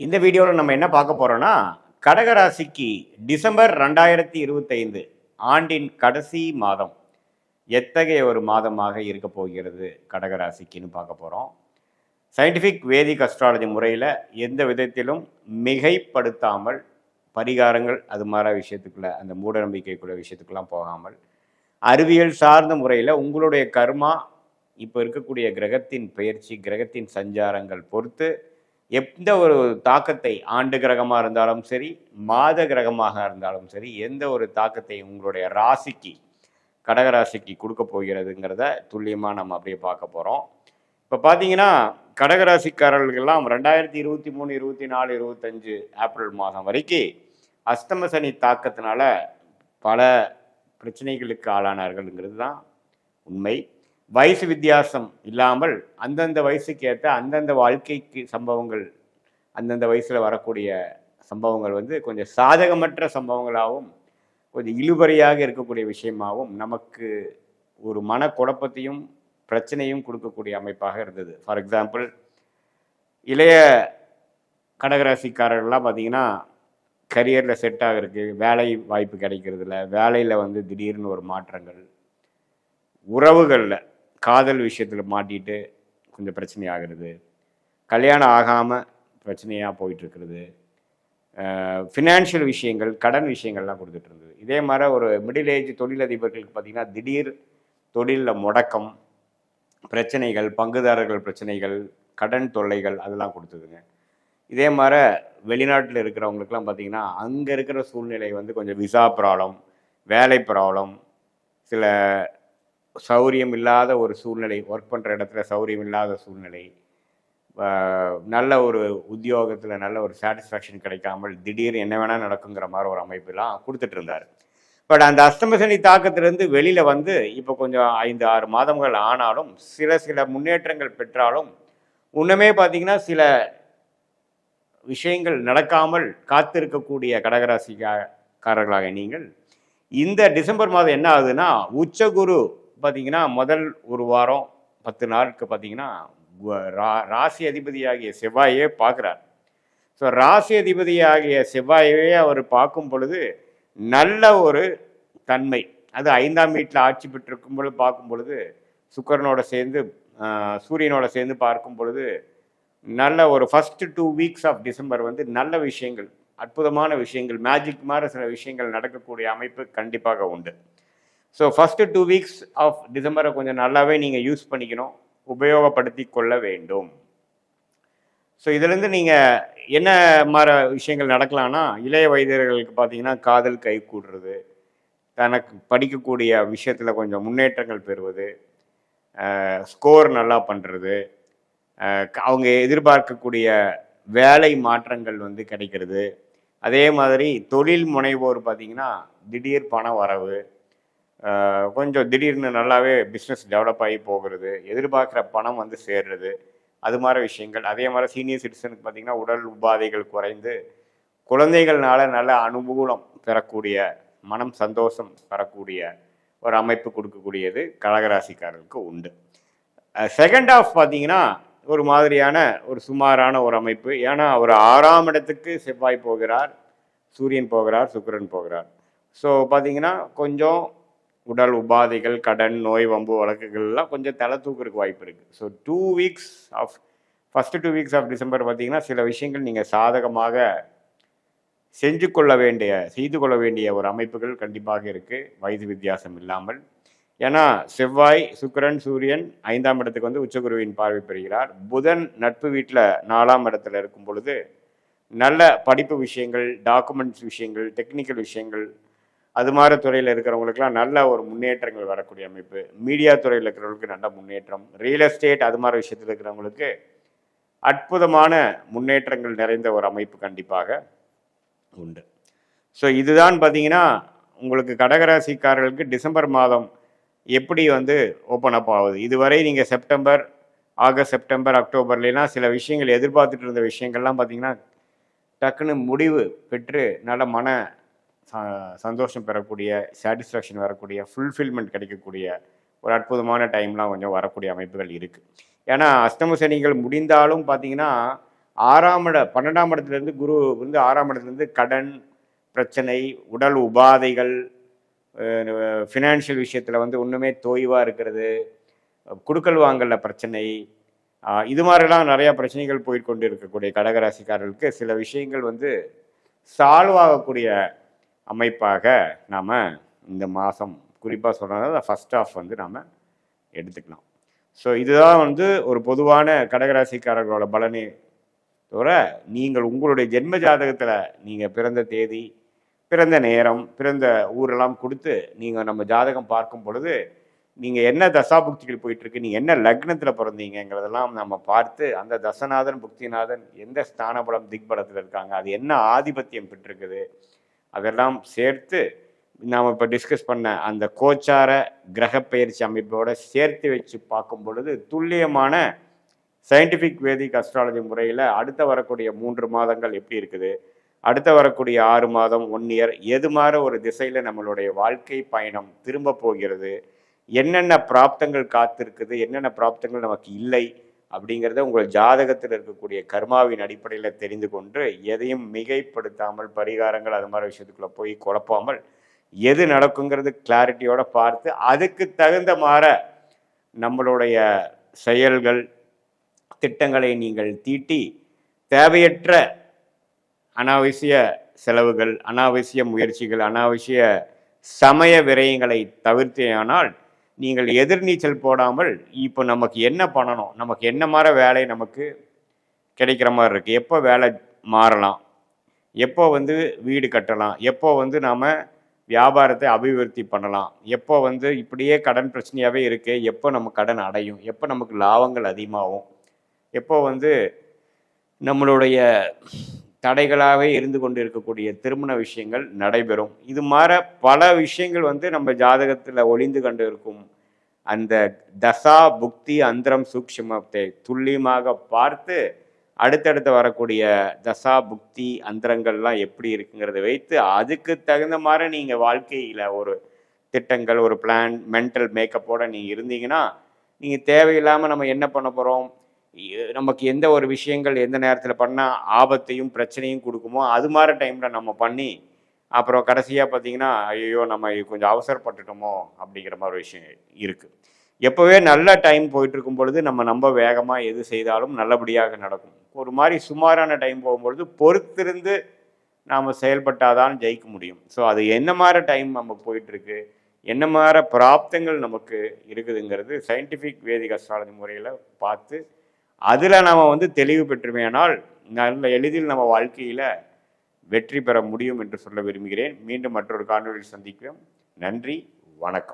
இந்த வீடியோவில் நம்ம என்ன பார்க்க போகிறோன்னா கடகராசிக்கு டிசம்பர் ரெண்டாயிரத்தி இருபத்தைந்து ஆண்டின் கடைசி மாதம் எத்தகைய ஒரு மாதமாக இருக்க போகிறது கடகராசிக்குன்னு பார்க்க போகிறோம் சயின்டிஃபிக் வேதிக் அஸ்ட்ராலஜி முறையில் எந்த விதத்திலும் மிகைப்படுத்தாமல் பரிகாரங்கள் அது மாதிரி விஷயத்துக்குள்ள அந்த மூட நம்பிக்கைக்குள்ள விஷயத்துக்கெல்லாம் போகாமல் அறிவியல் சார்ந்த முறையில் உங்களுடைய கர்மா இப்போ இருக்கக்கூடிய கிரகத்தின் பெயர்ச்சி கிரகத்தின் சஞ்சாரங்கள் பொறுத்து எந்த ஒரு தாக்கத்தை ஆண்டு கிரகமாக இருந்தாலும் சரி மாத கிரகமாக இருந்தாலும் சரி எந்த ஒரு தாக்கத்தை உங்களுடைய ராசிக்கு கடகராசிக்கு கொடுக்க போகிறதுங்கிறத துல்லியமாக நம்ம அப்படியே பார்க்க போகிறோம் இப்போ பார்த்தீங்கன்னா கடகராசிக்காரர்களுக்கெல்லாம் ரெண்டாயிரத்தி இருபத்தி மூணு இருபத்தி நாலு இருபத்தஞ்சு ஏப்ரல் மாதம் வரைக்கும் அஸ்தம சனி தாக்கத்தினால பல பிரச்சனைகளுக்கு ஆளானார்கள்ங்கிறது தான் உண்மை. வயசு வித்தியாசம் இல்லாமல் அந்தந்த வயசுக்கு ஏற்ற அந்தந்த வாழ்க்கைக்கு சம்பவங்கள் அந்தந்த வயசில் வரக்கூடிய சம்பவங்கள் வந்து கொஞ்சம் சாதகமற்ற சம்பவங்களாகவும் கொஞ்சம் இழுபறியாக இருக்கக்கூடிய விஷயமாகவும் நமக்கு ஒரு மன குழப்பத்தையும் பிரச்சனையும் கொடுக்கக்கூடிய அமைப்பாக இருந்தது. ஃபார் எக்ஸாம்பிள் இளைய கடகராசிக்காரர்கள்லாம் பார்த்தீங்கன்னா கரியரில் செட் ஆகிறதுக்கு வேலை வாய்ப்பு கிடைக்கிறதுல வேலையில் வந்து திடீர்னு ஒரு மாற்றங்கள். உறவுகளில் காதல் விஷயத்தில் மாட்டிட்டு கொஞ்சம் பிரச்சனை ஆகிறது கல்யாணம் ஆகாமல் பிரச்சனையாக போயிட்டுருக்கிறது. ஃபினான்ஷியல் விஷயங்கள் கடன் விஷயங்கள்லாம் கொடுத்துட்டு இருந்தது இதே மாதிரி ஒரு மிடில் ஏஜ் தொழிலதிபர்களுக்கு பார்த்திங்கன்னா திடீர் தொழிலில் முடக்கம் பிரச்சனைகள் பங்குதாரர்கள் பிரச்சனைகள் கடன் தொல்லைகள் அதெல்லாம் கொடுத்ததுங்க. இதே மாதிரி வெளிநாட்டில் இருக்கிறவங்களுக்குலாம் பார்த்திங்கன்னா அங்கே இருக்கிற சூழ்நிலை வந்து கொஞ்சம் விசா ப்ராப்ளம் வேலை ப்ராப்ளம் சில சௌரியம் இல்லாத ஒரு சூழ்நிலை ஒர்க் பண்ணுற இடத்துல சௌரியம் இல்லாத சூழ்நிலை நல்ல ஒரு உத்தியோகத்தில் நல்ல ஒரு சாட்டிஸ்ஃபேக்ஷன் கிடைக்காமல் திடீர் என்ன வேணால் நடக்குங்கிற மாதிரி ஒரு அமைப்பெல்லாம் கொடுத்துட்டு இருந்தார். பட் அந்த அஸ்தமசனி தாக்கத்திலிருந்து வெளியில் வந்து இப்போ கொஞ்சம் ஐந்து ஆறு மாதங்கள் ஆனாலும் சில சில முன்னேற்றங்கள் பெற்றாலும் இன்னுமே பார்த்தீங்கன்னா சில விஷயங்கள் நடக்காமல் காத்திருக்கக்கூடிய கடகராசிக்காரர்களாக நீங்கள் இந்த டிசம்பர் மாதம் என்ன ஆகுதுன்னா உச்சகுரு பார்த்தீங்கன்னா முதல் ஒரு வாரம் பத்து நாளுக்கு பார்த்தீங்கன்னா ரா- ராசி அதிபதியாகிய செவ்வாயே பார்க்குறார். ஸோ ராசி அதிபதியாகிய செவ்வாயவே அவர் பார்க்கும் பொழுது நல்ல ஒரு தன்மை. அது ஐந்தாம் வீட்டில் ஆட்சி பெற்றிருக்கும் பொழுது பார்க்கும் பொழுது சுக்கரனோட சேர்ந்து சூரியனோட சேர்ந்து பார்க்கும் பொழுது நல்ல ஒரு first two weeks of December வந்து நல்ல விஷயங்கள் அற்புதமான விஷயங்கள் மேஜிக் மாதிரி சில விஷயங்கள் நடக்கக்கூடிய அமைப்பு கண்டிப்பாக உண்டு. So first two weeks of டிசம்பரை கொஞ்சம் நல்லாவே நீங்கள் யூஸ் பண்ணிக்கணும். உபயோகப்படுத்தி கொள்ள வேண்டும். ஸோ இதுலேருந்து நீங்கள் என்ன மாதிரி விஷயங்கள் நடக்கலாம்னா இளைய வயதினர்களுக்கு பார்த்தீங்கன்னா காதல் கை கூடுறது தனக்கு படிக்கக்கூடிய விஷயத்தில் கொஞ்சம் முன்னேற்றங்கள் பெறுவது ஸ்கோர் நல்லா பண்ணுறது அவங்க எதிர்பார்க்கக்கூடிய வேலை மாற்றங்கள் வந்து கிடைக்கிறது. அதே மாதிரி தொழில் முனைவோர் பார்த்தீங்கன்னா திடீர் பண வரவு கொஞ்சம் திடீர்னு நல்லாவே பிஸ்னஸ் டெவலப் ஆகி போகிறது எதிர்பார்க்குற பணம் வந்து சேர்றது அது மாதிரி விஷயங்கள். அதே மாதிரி சீனியர் சிட்டிசனுக்கு பார்த்தீங்கன்னா உடல் உபாதைகள் குறைந்து குழந்தைகள்னால நல்ல அனுகூலம் பெறக்கூடிய மனம் சந்தோஷம் பெறக்கூடிய ஒரு அமைப்பு கொடுக்கக்கூடியது கடகராசிக்காரர்களுக்கு உண்டு. செகண்ட் ஆஃப் பார்த்தீங்கன்னா ஒரு மாதிரியான ஒரு சுமாரான ஒரு அமைப்பு. ஏன்னா அவர் ஆறாம் இடத்துக்கு செவ்வாய் போகிறார் சூரியன் போகிறார் சுக்கரன் போகிறார். ஸோ பார்த்தீங்கன்னா கொஞ்சம் உடல் உபாதைகள் கடன் நோய் வம்பு வழக்குகள்லாம் கொஞ்சம் தலை தூக்குறதுக்கு வாய்ப்பு இருக்குது so two weeks of first two weeks of December பார்த்தீங்கன்னா சில விஷயங்கள் நீங்கள் சாதகமாக செஞ்சு கொள்ள வேண்டிய செய்து கொள்ள வேண்டிய ஒரு அமைப்புகள் கண்டிப்பாக இருக்குது வயது வித்தியாசம் இல்லாமல். ஏன்னா செவ்வாய் சுக்கிரன் சூரியன் ஐந்தாம் இடத்துக்கு வந்து உச்சகுருவின் பார்வை பெறுகிறார். புதன் நட்பு வீட்டில் நாலாம் இடத்துல இருக்கும் பொழுது நல்ல படிப்பு விஷயங்கள் டாக்குமெண்ட்ஸ் விஷயங்கள் டெக்னிக்கல் விஷயங்கள் அது மாதிரி துறையில் இருக்கிறவங்களுக்குலாம் நல்ல ஒரு முன்னேற்றங்கள் வரக்கூடிய அமைப்பு. மீடியா துறையில் இருக்கிறவங்களுக்கு நல்ல முன்னேற்றம். ரியல் எஸ்டேட் அது மாதிரி விஷயத்தில் இருக்கிறவங்களுக்கு அற்புதமான முன்னேற்றங்கள் நிறைந்த ஒரு அமைப்பு கண்டிப்பாக உண்டு. ஸோ இதுதான் பார்த்தீங்கன்னா உங்களுக்கு கடகராசிக்காரர்களுக்கு டிசம்பர் மாதம் எப்படி வந்து ஓப்பன் அப் ஆகுது. இதுவரை நீங்கள் செப்டம்பர் ஆகஸ்ட் செப்டம்பர் அக்டோபர்லாம் சில விஷயங்கள் எதிர்பார்த்துட்டு இருந்த விஷயங்கள்லாம் பார்த்தீங்கன்னா டக்குன்னு முடிவு பெற்று நல்ல மன சந்தோஷம் பெறக்கூடிய சாட்டிஸ்ஃபேக்ஷன் வரக்கூடிய ஃபுல்ஃபில்மெண்ட் கிடைக்கக்கூடிய ஒரு அற்புதமான டைம்லாம் கொஞ்சம் வரக்கூடிய அமைப்புகள் இருக்குது ஏன்னா அஷ்டம சனிகள் முடிந்தாலும் பார்த்தீங்கன்னா ஆறாம் இட பன்னெண்டாம் இடத்துலேருந்து குரு வந்து ஆறாம் இடத்துலேருந்து கடன் பிரச்சனை உடல் உபாதைகள் ஃபினான்ஷியல் விஷயத்தில் வந்து ஒன்றுமே தோய்வாக இருக்கிறது குடுக்கல் வாங்கல பிரச்சனை இது மாதிரிலாம் நிறையா பிரச்சனைகள் போய்கொண்டு இருக்கக்கூடிய கடகராசிக்காரர்களுக்கு சில விஷயங்கள் வந்து சால்வ் ஆகக்கூடிய அமைப்பாக நாம் இந்த மாதம் குறிப்பாக சொல்கிறத ஃபஸ்ட் ஆஃப் வந்து நாம் எடுத்துக்கலாம். ஸோ இதுதான் வந்து ஒரு பொதுவான கடகராசிக்காரர்களோட பலனே தவிர நீங்கள் உங்களுடைய ஜென்ம ஜாதகத்தில் நீங்கள் பிறந்த தேதி பிறந்த நேரம் பிறந்த ஊரெல்லாம் கொடுத்து நீங்கள் நம்ம ஜாதகம் பார்க்கும் பொழுது நீங்கள் என்ன தசாபுக்திகள் புக்திகள் போயிட்டுருக்கு நீங்கள் என்ன லக்னத்தில் பிறந்தீங்கிறதெல்லாம் நம்ம பார்த்து அந்த தசநாதன் புக்திநாதன் எந்த ஸ்தானபலம் திக்பலத்தில் இருக்காங்க அது என்ன ஆதிபத்தியம் பெற்றிருக்குது அதெல்லாம் சேர்த்து நாம் இப்போ டிஸ்கஸ் பண்ண அந்த கோச்சார கிரக பயிற்சி அமைப்போட சேர்த்து வச்சு பார்க்கும் பொழுது துல்லியமான சயின்டிஃபிக் வேதிக் அஸ்ட்ராலஜி முறையில் அடுத்த வரக்கூடிய மூன்று மாதங்கள் எப்படி இருக்குது? அடுத்த வரக்கூடிய ஆறு மாதம் ஒன் இயர் எது மாதிரி ஒரு திசையில் நம்மளுடைய வாழ்க்கை பயணம் திரும்ப போகிறது? என்னென்ன பிராப்தங்கள் காத்திருக்குது? என்னென்ன பிராப்தங்கள் நமக்கு இல்லை? அப்படிங்கிறத உங்கள் ஜாதகத்தில் இருக்கக்கூடிய கர்மாவின் அடிப்படையில் தெரிந்து கொண்டு எதையும் மிகைப்படுத்தாமல் பரிகாரங்கள் அது மாதிரி விஷயத்துக்குள்ளே போய் குழப்பாமல் எது நடக்குங்கிறது கிளாரிட்டியோட பார்த்து அதுக்கு தகுந்த மாற நம்மளுடைய செயல்கள் திட்டங்களை நீங்கள் தீட்டி தேவையற்ற அனாவசிய செலவுகள் அனாவசிய முயற்சிகள் அனாவசிய சமய விரயங்களை தவிர்த்தேயானால் நீங்கள் எதிர்நீச்சல் போடாமல் இப்போ நமக்கு என்ன பண்ணணும்? நமக்கு என்ன மாதிரி வேலை நமக்கு கிடைக்கிற மாதிரி இருக்குது எப்போ வேலை மாறலாம்? எப்போ வந்து வீடு கட்டலாம்? எப்போ வந்து நாம் வியாபாரத்தை அபிவிருத்தி பண்ணலாம்? எப்போ வந்து இப்படியே கடன் பிரச்சனையாகவே இருக்குது எப்போ நம்ம கடன் அடையும்? எப்போ நமக்கு லாபங்கள் அதிகமாகும்? எப்போ வந்து நம்மளுடைய தடைகளாகவே இருந்து கொண்டு இருக்கக்கூடிய திருமண விஷயங்கள் நடைபெறும். இது மாற பல விஷயங்கள் வந்து நம்ம ஜாதகத்தில் ஒளிந்து கொண்டு இருக்கும். அந்த தசா புக்தி அந்தரம் சூக்ஷமத்தை துல்லியமாக பார்த்து அடுத்தடுத்து வரக்கூடிய தசா புக்தி அந்தரங்கள்லாம் எப்படி இருக்குங்கிறத வைத்து அதுக்கு தகுந்த மாதிரி நீங்கள் வாழ்க்கையில் ஒரு திட்டங்கள் ஒரு பிளான் மென்டல் மேக்கப்போடு நீங்கள் இருந்தீங்கன்னா நீங்கள் தேவையில்லாமல் நம்ம என்ன பண்ண போகிறோம் நமக்கு எந்த ஒரு விஷயங்கள் எந்த நேரத்தில் பண்ணால் ஆபத்தையும் பிரச்சனையும் கொடுக்குமோ அது மாதிரி டைமில் நம்ம பண்ணி அப்புறம் கடைசியாக பார்த்தீங்கன்னா ஐயோ நம்ம கொஞ்சம் அவசரப்பட்டுட்டோமோ அப்படிங்கிற மாதிரி ஒரு விஷயம் இருக்குது எப்போவே நல்ல டைம் போயிட்டுருக்கும் பொழுது நம்ம ரொம்ப வேகமாக எது செய்தாலும் நல்லபடியாக நடக்கும். ஒரு மாதிரி சுமாரான டைம் போகும்பொழுது பொறுத்திருந்து நாம் செயல்பட்டாதான் ஜெயிக்க முடியும். ஸோ அது என்ன மாதிரி டைம் நம்ம போயிட்டுருக்கு என்ன மாதிரி பிராப்தங்கள் நமக்கு இருக்குதுங்கிறது சயின்டிஃபிக் வேதிக அஸ்ட்ராலஜி முறையில் பார்த்து அதில் நம்ம வந்து தெளிவு பெற்றுமையானால் நல்ல எளிதில் நம்ம வாழ்க்கையில் வெற்றி பெற முடியும் என்று சொல்ல விரும்புகிறேன். மீண்டும் மற்றொரு காணொலியில் சந்திக்கிறோம். நன்றி வணக்கம்.